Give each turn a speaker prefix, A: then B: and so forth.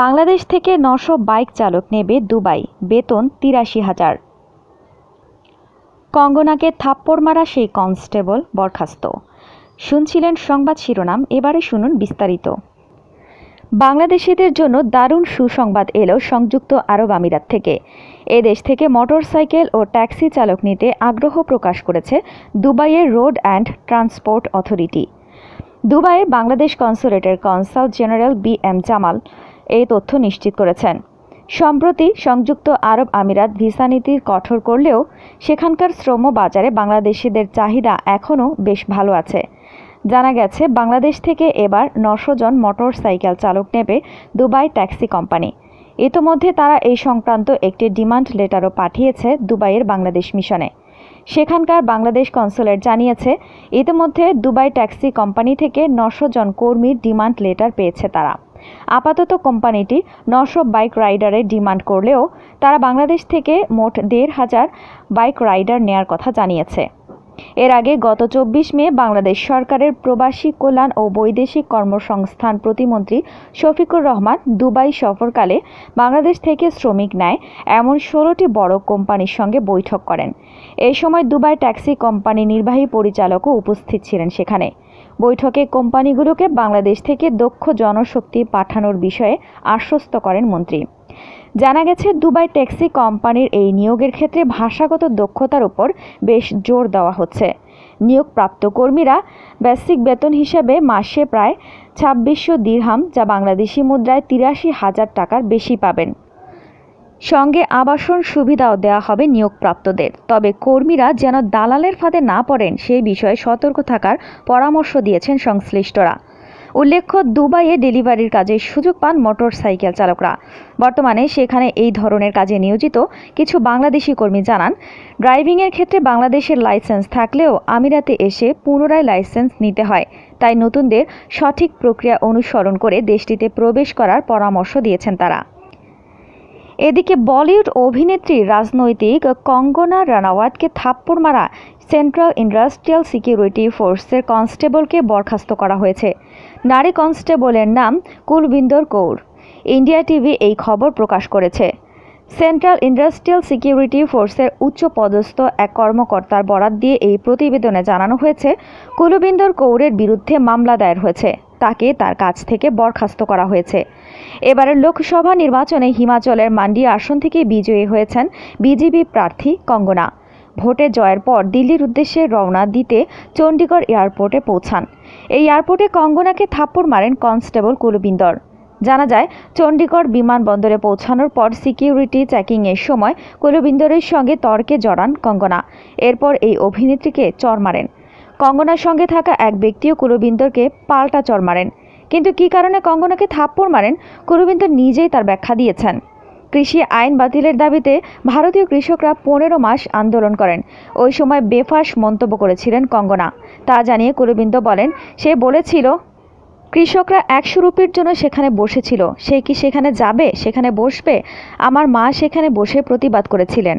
A: বাংলাদেশ থেকে নশো বাইক চালক নেবে দুবাই, বেতন তিরাশি হাজার। কঙ্গনাকে থাপ্পড় মারা সেই কনস্টেবল বরখাস্ত। শুনছিলেন সংবাদ শিরোনাম, এবারে শুনুন বিস্তারিত। বাংলাদেশিদের জন্য দারুণ সুসংবাদ এলো সংযুক্ত আরব আমিরাত থেকে। এ দেশ থেকে মোটরসাইকেল ও ট্যাক্সি চালক নিতে আগ্রহ প্রকাশ করেছে দুবাইয়ের রোড অ্যান্ড ট্রান্সপোর্ট অথরিটি। দুবাইয়ের Bangladesh কনসুলেটের consul general B M Jamal এই তথ্য নিশ্চিত করেছেন। সম্প্রতি সংযুক্ত আরব আমিরাত ভিসা নীতি কঠোর করলেও সেখানকার শ্রম বাজারে বাংলাদেশিদের চাহিদা এখনও বেশ ভালো আছে। জানা গেছে, বাংলাদেশ থেকে এবার নশো জন মোটর সাইকেল চালক নেবে দুবাই ট্যাক্সি কোম্পানি। ইতোমধ্যে তারা এই সংক্রান্ত একটি ডিমান্ড লেটারও পাঠিয়েছে দুবাইয়ের বাংলাদেশ মিশনে। সেখানকার বাংলাদেশ কনসুলেট জানিয়েছে, ইতিমধ্যে দুবাই ট্যাক্সি কোম্পানি থেকে নশো জন কর্মীর ডিমান্ড লেটার পেয়েছে তারা। আপাতত কোম্পানিটি নশো বাইক রাইডারের ডিমান্ড করলেও তারা বাংলাদেশ থেকে মোট দেড় হাজার বাইক রাইডার নেয়ার কথা জানিয়েছে। এর আগে গত চব্বিশ মে বাংলাদেশ সরকারের প্রবাসী কল্যাণ ও বৈদেশিক কর্মসংস্থান প্রতিমন্ত্রী শফিকুর রহমান দুবাই সফরকালে বাংলাদেশ থেকে শ্রমিক নেয় এমন ষোলোটি বড় কোম্পানির সঙ্গে বৈঠক করেন। এই সময় দুবাই ট্যাক্সি কোম্পানি নির্বাহী পরিচালকও উপস্থিত ছিলেন সেখানে। বৈঠকে কোম্পানিগুলোকে বাংলাদেশ থেকে দক্ষ জনশক্তি পাঠানোর বিষয়ে আশ্বস্ত করেন মন্ত্রী। জানা গেছে, দুবাই ট্যাক্সি কোম্পানির এই নিয়োগের ক্ষেত্রে ভাষাগত দক্ষতার উপর বেশ জোর দেওয়া হচ্ছে। নিয়োগপ্রাপ্ত কর্মীরা বেসিক বেতন হিসেবে মাসে প্রায় ছাব্বিশশো দিরহাম, যা বাংলাদেশি মুদ্রায় তিরাশি হাজার টাকার বেশি পাবেন। সঙ্গে আবাসন সুবিধাও দেওয়া হবে নিয়োগপ্রাপ্তদের। তবে কর্মীরা যেন দালালের ফাঁদে না পড়েন, সেই বিষয়ে সতর্ক থাকার পরামর্শ দিয়েছেন সংশ্লিষ্টরা। উল্লেখ্য, দুবাইয়ে ডেলিভারির কাজে সুযোগ পান মোটর সাইকেল চালকরা। বর্তমানে সেখানে এই ধরনের কাজে নিয়োজিত কিছু বাংলাদেশি কর্মী জানান, ড্রাইভিংয়ের ক্ষেত্রে বাংলাদেশের লাইসেন্স থাকলেও আমিরাতে এসে পুনরায় লাইসেন্স নিতে হয়। তাই নতুনদের সঠিক প্রক্রিয়া অনুসরণ করে দেশটিতে প্রবেশ করার পরামর্শ দিয়েছেন তারা। এদিকে বলিউড অভিনেত্রী, রাজনৈতিক কঙ্গনা রানাওয়াতকে থাপ্পড় মারা সেন্ট্রাল ইন্ডাস্ট্রিয়াল সিকিউরিটি ফোর্সের কনস্টেবলকে বরখাস্ত করা হয়েছে। নারী কনস্টেবলের নাম কুলবিন্দর কৌর। ইন্ডিয়া টিভি এই খবর প্রকাশ করেছে। সেন্ট্রাল ইন্ডাস্ট্রিয়াল সিকিউরিটি ফোর্সের উচ্চ পদস্থ এক কর্মকর্তার বরাত দিয়ে এই প্রতিবেদনে জানানো হয়েছে, কুলবিন্দর কৌরের বিরুদ্ধে মামলা দায়ের হয়েছে। তাকে তার কাছ থেকে বরখাস্ত করা হয়েছে। এবারের লোকসভা নির্বাচনে হিমাচলের মান্ডি আসন থেকে বিজয়ী হয়েছেন বিজেপি প্রার্থী কঙ্গনা। ভোটে জয়ের পর দিল্লির উদ্দেশ্যে রওনা দিতে চণ্ডীগড় এয়ারপোর্টে পৌঁছান। এই এয়ারপোর্টে কঙ্গনাকে থাপ্পড় মারেন কনস্টেবল কুলবিন্দর। জানা যায়, চণ্ডীগড় বিমানবন্দরে পৌঁছানোর পর সিকিউরিটি চেকিংয়ের সময় কুলবিন্দরের সঙ্গে তর্কে জড়ান কঙ্গনা। এরপর এই অভিনেত্রীকে চর মারেন। কঙ্গনার সঙ্গে থাকা এক ব্যক্তিও কুলবিন্দরকে পাল্টা চর মারেন। কিন্তু কী কারণে কঙ্গনাকে থাপ্পড় মারেন কুলবিন্দর নিজেই তার ব্যাখ্যা দিয়েছেন। কৃষি আইন বাতিলের দাবিতে ভারতীয় কৃষকরা পনেরো মাস আন্দোলন করেন। ওই সময় বেফাস মন্তব্য করেছিলেন কঙ্গনা। তা জানিয়ে কুলবিন্দ বলেন, সে বলেছিল, কৃষকরা একশো রুপির জন্য সেখানে বসেছিল। সে কি সেখানে যাবে, সেখানে বসবে? আমার মা সেখানে বসে প্রতিবাদ করেছিলেন।